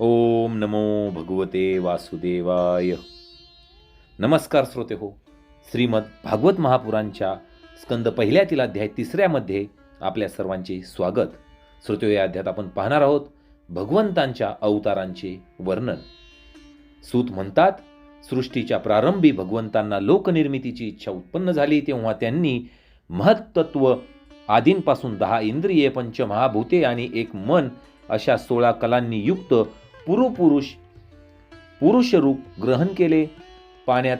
ओम नमो भगवते वासुदेवाय. नमस्कार श्रोते हो श्रीमद भागवत महापुरांच्या स्कंद पहिल्यातील अध्याय तिसऱ्यामध्ये आपल्या सर्वांचे स्वागत. श्रोते हो, या अध्यायात आपण पाहणार आहोत भगवंतांच्या अवतारांचे वर्णन. सूत म्हणतात सृष्टीच्या प्रारंभी भगवंतांना लोकनिर्मितीची इच्छा उत्पन्न झाली तेव्हा त्यांनी महत्त्व आदींपासून दहा इंद्रिये पंचमहाभूते आणि एक मन अशा सोळा कलांनी युक्त पुरुपुरुष पुरुषरूप ग्रहण केले. पाण्यात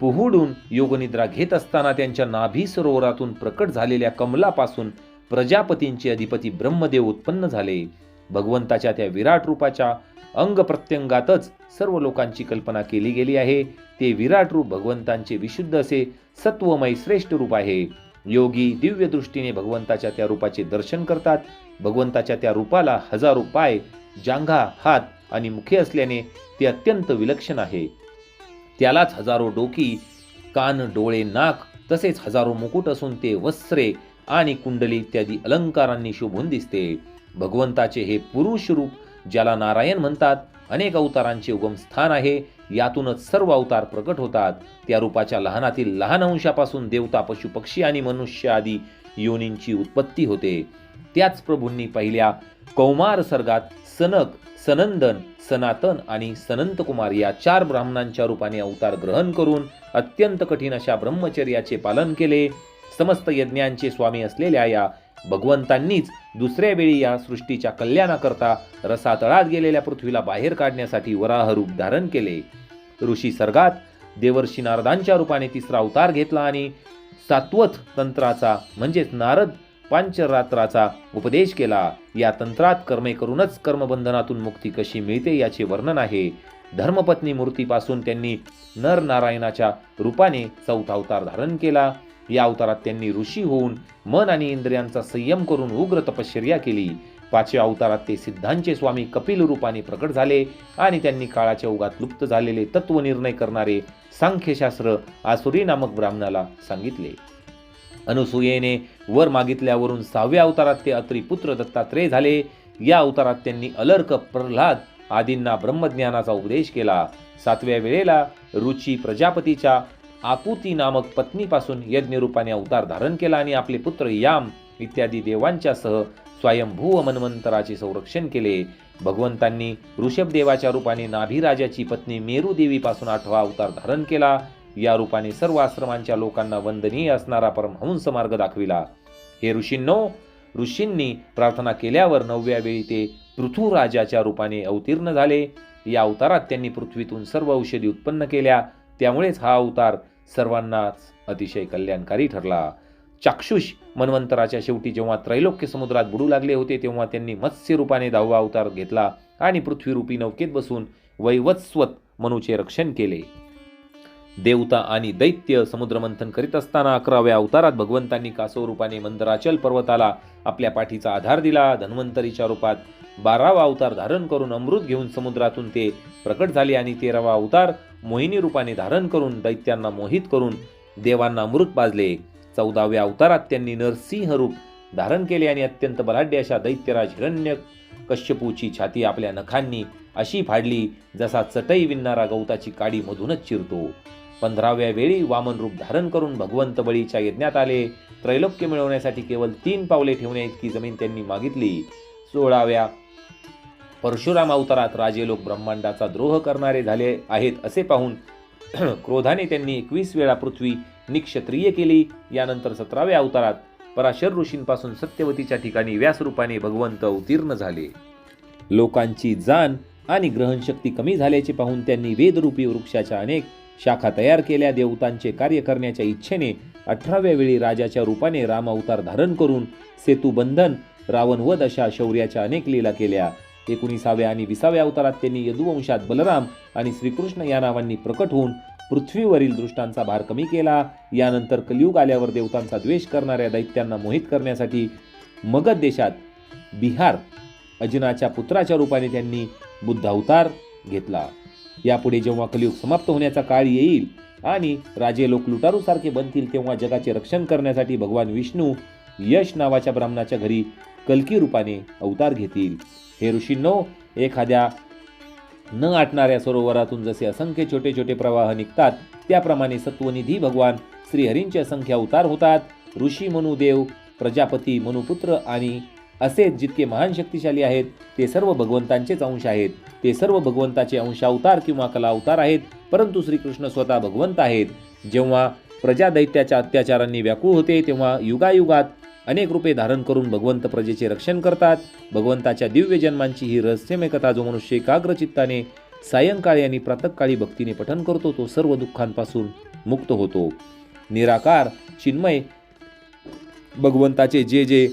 पोहुडून योगनिद्रा घेत असताना त्यांच्या नाभी सरोवरातून प्रकट झालेल्या कमलापासून प्रजापतींचे अधिपती ब्रह्मदेव उत्पन्न झाले. भगवंताच्या त्या विराट रूपाच्या अंग प्रत्यंगातच सर्व लोकांची कल्पना केली गेली आहे. ते विराट रूप भगवंतांचे विशुद्ध असे सत्वमय श्रेष्ठ रूप आहे. योगी दिव्य दृष्टीने भगवंताच्या त्या रूपाचे दर्शन करतात. भगवंताच्या त्या रूपाला हजारो पाय जांघा हात आणि मुखे असल्याने ते अत्यंत विलक्षण आहे. त्यालाच हजारो डोकी कान डोळे नाक तसेच हजारो मुकुट असून ते वस्त्रे आणि कुंडली इत्यादी अलंकारांनी शोभून दिसते. भगवंताचे हे पुरुष रूप ज्याला नारायण म्हणतात अनेक अवतारांचे उगम स्थान आहे यातूनच सर्व अवतार प्रकट होतात. त्या रूपाच्या लहानातील लहान अंशापासून देवता पशु पक्षी आणि मनुष्य आदी योनींची उत्पत्ती होते. त्याच प्रभूंनी पहिल्या कौमार सर्गात सनक सनंदन सनातन आणि सनंतकुमार या चार ब्राह्मणांच्या रूपाने अवतार ग्रहण करून अत्यंत कठीण अशा ब्रह्मचर्याचे पालन केले. समस्त यज्ञांचे स्वामी असलेल्या या भगवंतांनीच दुसऱ्या वेळी या सृष्टीच्या कल्याणाकरता रसातळात गेलेल्या पृथ्वीला बाहेर काढण्यासाठी वराह रूप धारण केले. ऋषी सर्गात देवर्षी नारदांच्या रूपाने तिसरा अवतार घेतला आणि सात्वत तंत्राचा म्हणजेच नारद पांचरात्राचा उपदेश केला. या तंत्रात कर्मे करूनच कर्मबंधनातून मुक्ती कशी मिळते याचे वर्णन आहे. धर्मपत्नी मूर्तीपासून त्यांनी नर नारायणाच्या रूपाने चौथा अवतार धारण केला. या अवतारात त्यांनी ऋषी होऊन मन आणि इंद्रियांचा संयम करून उग्र तपश्चर्या केली. पाचव्या अवतारात ते सिद्धांचे स्वामी कपिल रूपाने प्रकट झाले आणि त्यांनी काळाच्या उगात लुप्त झालेले तत्वनिर्णय करणारे सांख्यशास्त्र आसुरी नामक ब्राह्मणाला सांगितले. अनुसूयेने वर मागितल्यावरून सहाव्या अवतारात ते अत्रिपुत्र दत्तात्रेय झाले. या अवतारात त्यांनी अलर्क प्रल्हाद आदींना ब्रह्मज्ञानाचा उपदेश केला. सातव्या वेळेला रुची प्रजापतीच्या आकुती नामक पत्नीपासून यज्ञरूपाने अवतार धारण केला आणि आपले पुत्र याम इत्यादी देवांच्या सह स्वयंभू मन्वंतराचे संरक्षण केले. भगवंतांनी ऋषभदेवाच्या रूपाने नाभिराजाची पत्नी मेरू देवीपासून आठवा अवतार धारण केला. या रूपाने सर्व आश्रमांच्या लोकांना वंदनीय असणारा परमहंस मार्ग दाखविला. हे ऋषींनो ऋषींनी प्रार्थना केल्यावर नवव्या वेळी ते पृथ्वीराजाच्या रूपाने अवतीर्ण झाले. या अवतारात त्यांनी पृथ्वीतून सर्व औषधी उत्पन्न केल्या. त्यामुळेच हा अवतार सर्वांनाच अतिशय कल्याणकारी ठरला. चाक्षुष मन्वंतराच्या शेवटी जेव्हा त्रैलोक्य समुद्रात बुडू लागले होते तेव्हा त्यांनी मत्स्य रूपाने दहावा अवतार घेतला आणि पृथ्वीरूपी नौकेत बसून वैवत्स्वत मनूचे रक्षण केले. देवता आणि दैत्य समुद्रमंथन करीत असताना अकराव्या अवतारात भगवंतांनी कासव रूपाने मंदराचल पर्वताला आपल्या पाठीचा आधार दिला. धन्वंतरीच्या रूपात बारावा अवतार धारण करून अमृत घेऊन समुद्रातून ते प्रकट झाले आणि तेरावा अवतार मोहिनी रूपाने धारण करून दैत्यांना मोहित करून देवांना अमृत पाजले. चौदाव्या अवतारात त्यांनी नरसिंह रूप धारण केले आणि अत्यंत बलाढ्य अशा दैत्यराज हिरण्य कश्यपूची छाती आपल्या नखांनी अशी फाडली जसा चटई विणणारा गवताची काडी मधूनच चिरतो. पंधराव्या वेळी वामन रूप धारण करून भगवंत बळीच्या यज्ञात आले. त्रैलोक्य मिळवण्यासाठी केवळ तीन पावले ठेवण्या इतकी जमीन त्यांनी मागितली. सोळाव्या परशुराम अवतारात राजे लोक ब्रह्मांडाचा द्रोह करणारे झाले आहेत असे पाहून क्रोधाने त्यांनी एकवीस वेळा पृथ्वी निक्षत्रिय केली. यानंतर सतराव्या अवतारात पराशर ऋषींपासून सत्यवतीच्या ठिकाणी व्यासरूपाने भगवंत अवतीर्ण झाले. लोकांची जाण आणि ग्रहणशक्ती कमी झाल्याचे पाहून त्यांनी वेदरूपी वृक्षाच्या अनेक शाखा तयार केल्या देवतांचे कार्य करण्याच्या इच्छेने अठराव्या वेळी राजाच्या रूपाने राम अवतार धारण करून सेतुबंधन रावणवध अशा शौर्याच्या अनेक लीला केल्या. एकोणीसाव्या आणि विसाव्या अवतारात त्यांनी यदुवंशात बलराम आणि श्रीकृष्ण या नावांनी प्रकट होऊन पृथ्वीवरील दृष्टांचा भार कमी केला. यानंतर कलियुग आल्यावर देवतांचा द्वेष करणाऱ्या दैत्यांना मोहित करण्यासाठी मगध देशात बिहार अजनाच्या पुत्राच्या रूपाने त्यांनी बुद्ध अवतार घेतला. यापुढे जेव्हा कलियुग समाप्त होण्याचा काळ येईल आणि राजे लोक लुटारूसारखे बनतील तेव्हा जगाचे रक्षण करण्यासाठी भगवान विष्णू यश नावाच्या ब्राह्मणाच्या घरी कल्की रूपाने अवतार घेतील. हे ऋषींनो एखाद्या न आटणाऱ्या सरोवरातून जसे असंख्य छोटे छोटे प्रवाह निघतात त्याप्रमाणे सत्वनिधी भगवान श्रीहरींचे असंख्य अवतार होतात. ऋषी मनुदेव प्रजापती मनुपुत्र आणि असेच जितके महान शक्तिशाली आहेत ते सर्व भगवंतांचेच अंश आहेत. ते सर्व भगवंताचे अंशावतार किंवा कला अवतार आहेत परंतु श्रीकृष्ण स्वतः भगवंत आहेत. जेव्हा प्रजा दैत्याच्या अत्याचारांनी व्याकुळ होते तेव्हा युगायुगात अनेक रूपे धारण करून भगवंत प्रजेचे रक्षण करतात. भगवंताच्या दिव्य जन्मांची ही रहस्यमय कथा जो मनुष्य एकाग्रचित्ताने सायंकाळी आणि प्रातकाळी भक्तीने पठन करतो तो सर्व दुःखांपासून मुक्त होतो. निराकार चिन्मय भगवंताचे जे जे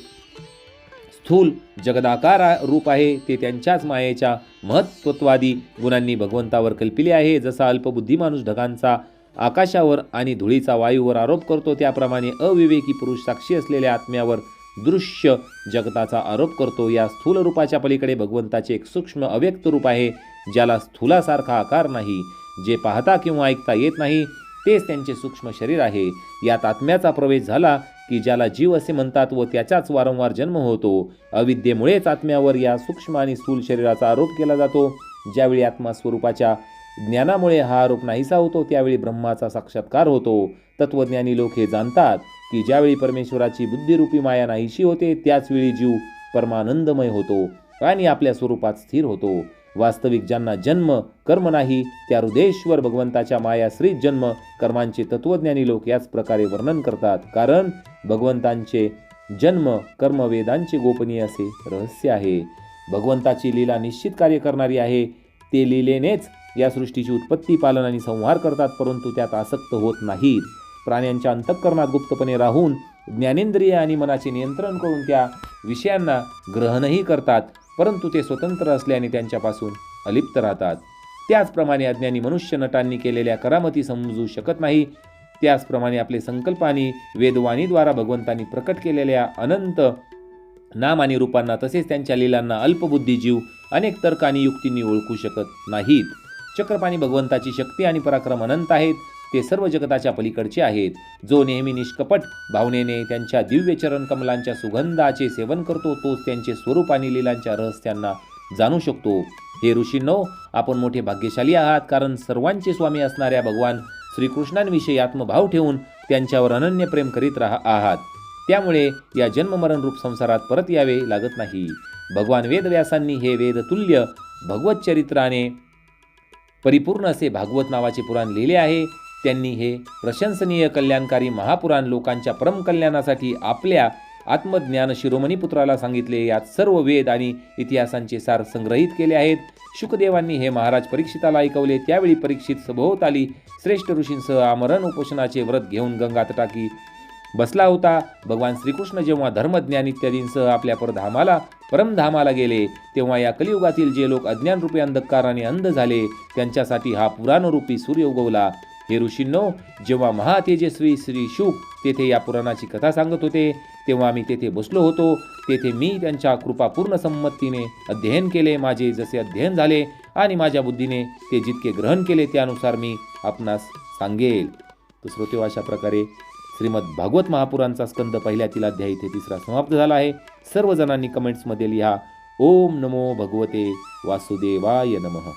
स्थूल जगदाकार रूप आहे ते त्यांच्याच मायेच्या महत्त्ववादी गुणांनी भगवंतावर कल्पिले आहे. जसा अल्पबुद्धी माणूस ढगांचा आकाशावर आणि धुळीचा वायूवर आरोप करतो त्याप्रमाणे अविवेकी पुरुष साक्षी असलेल्या आत्म्यावर दृश्य जगताचा आरोप करतो. या स्थूल रूपाच्या पलीकडे भगवंताचे एक सूक्ष्म अव्यक्त रूप आहे ज्याला स्थूलासारखा आकार नाही जे पाहता किंवा ऐकता येत नाही तेच त्यांचे सूक्ष्म शरीर आहे. यात आत्म्याचा प्रवेश झाला की ज्याला जीव असे म्हणतात व त्याचाच वारंवार जन्म होतो. अविद्येमुळेच आत्म्यावर या सूक्ष्म आणि स्थूल शरीराचा आरोप केला जातो. ज्यावेळी आत्मा स्वरूपाच्या ज्ञानामुळे हा आरोप नाहीसा होतो त्यावेळी ब्रह्माचा साक्षात्कार होतो. तत्वज्ञानी लोक हे जाणतात की ज्यावेळी परमेश्वराची बुद्धिरूपी माया नाहीशी होते त्याचवेळी जीव परमानंदमय होतो आणि आपल्या स्वरूपात स्थिर होतो. वास्तविक ज्यांना जन्म कर्म नाही त्या हृदयेश्वर भगवंताच्या मायाश्रीत जन्म कर्मांचे तत्वज्ञानी लोक याच प्रकारे वर्णन करतात. कारण भगवंतांचे जन्म कर्म वेदांचे गोपनीय असे रहस्य आहे. भगवंताची लीला निश्चित कार्य करणारी आहे. ते लीलेनेच या सृष्टीची उत्पत्ती पालन आणि संहार करतात परंतु त्यात आसक्त होत नाहीत. प्राण्यांच्या अंतःकरणात गुप्तपणे राहून ज्ञानेंद्रिय आणि मनाचे नियंत्रण करून त्या विषयांना ग्रहणही करतात. परंतु ते स्वतंत्र असल्याने त्यांच्यापासून अलिप्त राहतात. त्याचप्रमाणे अज्ञानी मनुष्य नटांनी केलेल्या करामती समजू शकत नाही. त्याचप्रमाणे आपले संकल्प आणि वेदवाणीद्वारा भगवंतांनी प्रकट केलेल्या अनंत नाम आणि रूपांना तसेच त्यांच्या लीलांना अल्पबुद्धी जीव अनेक तर्क आणि युक्तींनी ओळखू शकत नाहीत. चक्रपाणी भगवंताची शक्ती आणि पराक्रम अनंत आहेत. ते सर्व जगताच्या पलीकडचे आहेत. जो नेहमी निष्कपट भावनेने त्यांच्या दिव्य चरण कमलांच्या सुगंधाचे सेवन करतो तोच त्यांचे स्वरूप आणि लीलांच्या रहस्यांना जाणू शकतो. हे ऋषींनो आपण मोठे भाग्यशाली आहात कारण सर्वांचे स्वामी असणाऱ्या भगवान श्रीकृष्णांविषयी आत्मभाव ठेवून त्यांच्यावर अनन्य प्रेम करीत राहा आहात. त्यामुळे या जन्ममरण रूप संसारात परत यावे लागत नाही. भगवान वेदव्यासांनी हे वेदतुल्य भगवत चरित्राने परिपूर्ण असे भागवत नावाचे पुराण लिहिले आहे. त्यांनी हे प्रशंसनीय कल्याणकारी महापुराण लोकांच्या परम कल्याणासाठी आपल्या आत्मज्ञान शिरोमणी पुत्राला सांगितले. यात सर्व वेद आणि इतिहासांचे सार संग्रहित केले आहेत. शुकदेवांनी हे महाराज परीक्षिताला ऐकवले. त्यावेळी परीक्षित सभोवताली श्रेष्ठ ऋषींसह आमरण उपोषणाचे व्रत घेऊन गंगात टाकी. बसला होता. भगवान श्रीकृष्ण जेव्हा धर्मज्ञान इत्यादींसह आपल्या परधामाला परमधामाला गेले तेव्हा या कलियुगातील जे लोक अज्ञानरूपी अंधकाराने अंध झाले त्यांच्यासाठी हा पुराणरूपी सूर्य उगवला. हे ऋषींनो जेव्हा महातेजस्वी श्री शुक तेथे या पुराणाची कथा सांगत होते तेव्हा आम्ही तेथे बसलो होतो. तेथे मी त्यांच्या कृपापूर्ण संमतीने अध्ययन केले माझे जसे अध्ययन झाले आणि माझ्या बुद्धीने ते जितके ग्रहण केले त्यानुसार मी आपणास सांगेल. तर श्रोते हो, अशा प्रकारे श्रीमद भागवत महापुरांचा स्कंद पहिल्यातील अध्याय इथे तिसरा समाप्त झाला आहे. सर्वजणांनी कमेंट्समध्ये लिहा ओम नमो भगवते वासुदेवाय नमः.